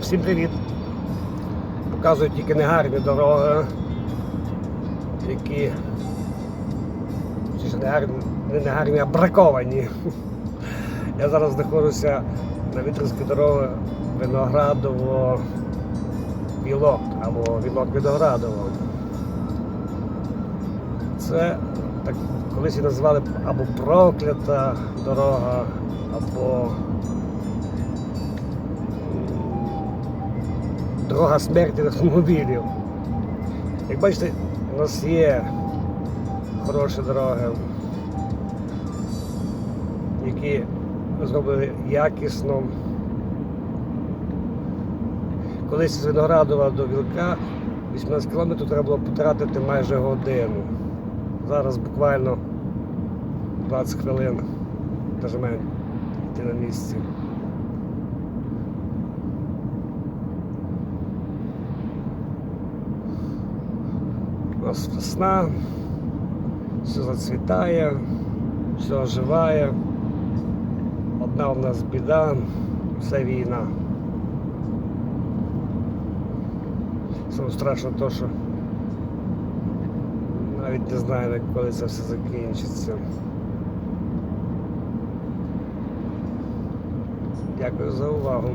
Всім привіт! Показують тільки негарні дороги, які чи ж негарні, не негарні, а браковані. Я зараз знаходжуся на Вітринській дороги Виноградово Вілок або Вілок Виноградово. Це так колись її називали або проклята дорога, або дорога смерті автомобілів. Як бачите, у нас є хороші дороги, які зроблені якісно. Колись з Виноградова до Вілка 18 кілометрів треба було потратити майже годину. Зараз буквально 20 хвилин, навіть менше йти на місці. Нас весна, все зацвітає, все оживає. Одна у нас біда, все війна. Саме страшно то, що навіть не знаю, коли це все закінчиться. Дякую за увагу.